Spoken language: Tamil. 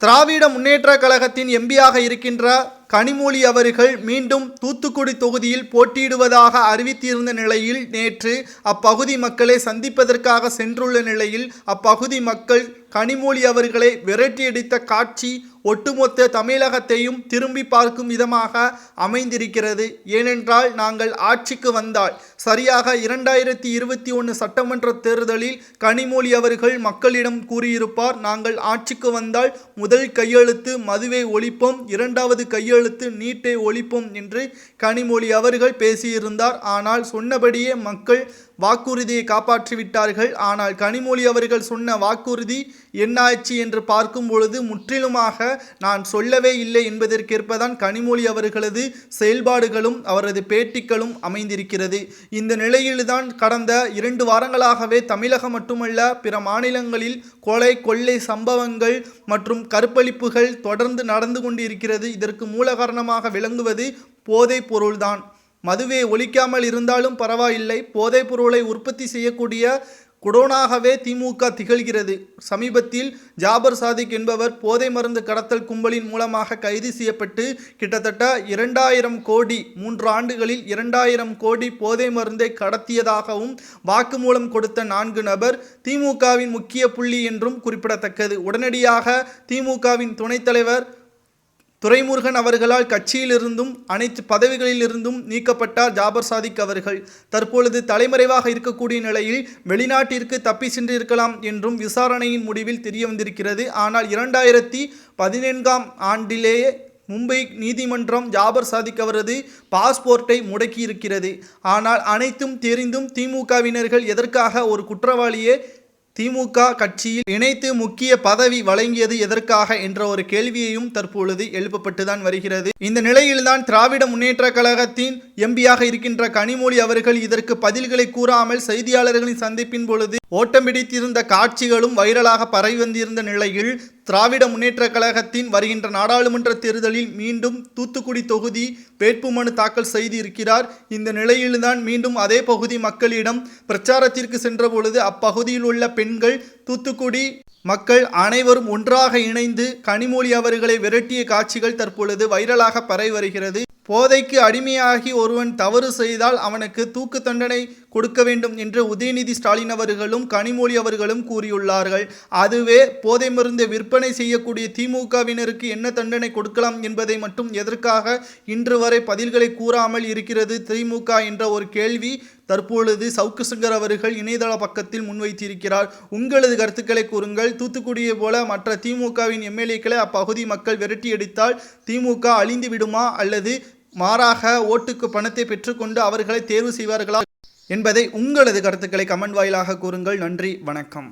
திராவிட முன்னேற்ற கழகத்தின் எம்பியாக இருக்கின்ற கனிமொழி அவர்கள் மீண்டும் தூத்துக்குடி தொகுதியில் போட்டியிடுவதாக அறிவித்திருந்த நிலையில் நேற்று அப்பகுதி மக்களை சந்திப்பதற்காக சென்றுள்ள நிலையில் அப்பகுதி மக்கள் கனிமொழி அவர்களை விரட்டியடித்த காட்சி ஒட்டுமொத்த தமிழகத்தையும் திரும்பி பார்க்கும் விதமாக அமைந்திருக்கிறது. ஏனென்றால் நாங்கள் ஆட்சிக்கு வந்தால் சரியாக இரண்டாயிரத்தி இருபத்தி ஒன்று சட்டமன்ற தேர்தலில் கனிமொழி அவர்கள் மக்களிடம் கூறியிருப்பார் நாங்கள் ஆட்சிக்கு வந்தால் முதல் கையெழுத்து மதுவை ஒழிப்போம் இரண்டாவது கையெழுத்து நீட்டை ஒழிப்போம் என்று கனிமொழி அவர்கள் பேசியிருந்தார். ஆனால் சொன்னபடியே மக்கள் வாக்குறுதியை காப்பாற்றிவிட்டார்கள். ஆனால் கனிமொழி அவர்கள் சொன்ன வாக்குறுதி என்னாச்சு என்று பார்க்கும் பொழுது முற்றிலுமாக நான் சொல்லவே இல்லை என்பதற்கேற்பதான் கனிமொழி அவர்களது செயல்பாடுகளும் அவரது பேட்டிகளும் அமைந்திருக்கிறது. இந்த நிலையில்தான் கடந்த இரண்டு வாரங்களாகவே தமிழகம் மட்டுமல்ல பிற மாநிலங்களில் கொலை கொள்ளை சம்பவங்கள் மற்றும் கற்பழிப்புகள் தொடர்ந்து நடந்து கொண்டிருக்கிறது. இதற்கு மூல காரணமாக விளங்குவது போதைப் பொருள்தான். மதுவே ஒழிக்காமல் இருந்தாலும் பரவாயில்லை. போதைப் பொருளை உற்பத்தி செய்யக்கூடிய குடோனாகவே திமுக திகழ்கிறது. சமீபத்தில் ஜாபர் சாதிக் என்பவர் போதை மருந்து கடத்தல் கும்பலின் மூலமாக கைது செய்யப்பட்டு கிட்டத்தட்ட இரண்டாயிரம் கோடி மூன்று ஆண்டுகளில் இரண்டாயிரம் கோடி போதை மருந்தை கடத்தியதாகவும் வாக்குமூலம் கொடுத்த நான்கு நபர் திமுகவின் முக்கிய புள்ளி என்றும் குறிப்பிடத்தக்கது. உடனடியாக திமுகவின் துணைத் தலைவர் துரைமுருகன் அவர்களால் கட்சியிலிருந்தும் அனைத்து பதவிகளிலிருந்தும் நீக்கப்பட்டார் ஜாபர் சாதிக் அவர்கள். தற்பொழுது தலைமறைவாக இருக்கக்கூடிய நிலையில் வெளிநாட்டிற்கு தப்பி சென்றிருக்கலாம் என்றும் விசாரணையின் முடிவில் தெரிய வந்திருக்கிறது ஆனால் இரண்டாயிரத்தி பதினான்காம் ஆண்டிலேயே மும்பை நீதிமன்றம் ஜாபர் சாதிக் அவரது பாஸ்போர்ட்டை முடக்கியிருக்கிறது. ஆனால் அனைத்தும் தெரிந்தும் திமுகவினர்கள் எதற்காக ஒரு குற்றவாளியே திமுக கட்சியில் இணைத்து முக்கிய பதவி வழங்கியது எதற்காக என்ற ஒரு கேள்வியையும் தற்பொழுது எழுப்பப்பட்டுதான் வருகிறது. இந்த நிலையில்தான் திராவிட முன்னேற்ற கழகத்தின் எம்பியாக இருக்கின்ற கனிமொழி அவர்கள் இதற்கு பதில்களை கூறாமல் செய்தியாளர்களின் சந்திப்பின் பொழுது ஓட்டமிடித்திருந்த காட்சிகளும் வைரலாக பரவி வந்திருந்த நிலையில் திராவிட முன்னேற்ற கழகத்தின் வருகின்ற நாடாளுமன்ற தேர்தலில் மீண்டும் தூத்துக்குடி தொகுதி வேட்புமனு தாக்கல் செய்திருக்கிறார். இந்த நிலையில்தான் மீண்டும் அதே பகுதி மக்களிடம் பிரச்சாரத்திற்கு சென்றபொழுது அப்பகுதியில் உள்ள பெண்கள் தூத்துக்குடி மக்கள் அனைவரும் ஒன்றாக இணைந்து கனிமொழி அவர்களை விரட்டிய காட்சிகள் தற்பொழுது வைரலாக பரவி வருகிறது. போதைக்கு அடிமையாகி ஒருவன் தவறு செய்தால் அவனுக்கு தூக்கு தண்டனை கொடுக்க வேண்டும் என்று உதயநிதி ஸ்டாலின் அவர்களும் கனிமொழி அவர்களும் கூறியுள்ளார்கள். அதுவே போதை மருந்து விற்பனை செய்யக்கூடிய திமுகவினருக்கு என்ன தண்டனை கொடுக்கலாம் என்பதை மட்டும் எதற்காக இன்று வரை பதில்களை கூறாமல் இருக்கிறது திமுக என்ற ஒரு கேள்வி தற்பொழுது சவுக்கு சங்கர் அவர்கள் இணையதள பக்கத்தில் முன்வைத்திருக்கிறார். உங்களது கருத்துக்களை கூறுங்கள். தூத்துக்குடியை போல மற்ற திமுகவின் எம்எல்ஏக்களை அப்பகுதி மக்கள் விரட்டியடித்தால் திமுக அழிந்து விடுமா அல்லது மாறாக ஓட்டுக்கு பணத்தை பெற்றுக்கொண்டு அவர்களை தேர்வு செய்வார்களா என்பதை உங்களது கருத்துக்களை கமெண்ட் வாயிலாக கூறுங்கள். நன்றி வணக்கம்.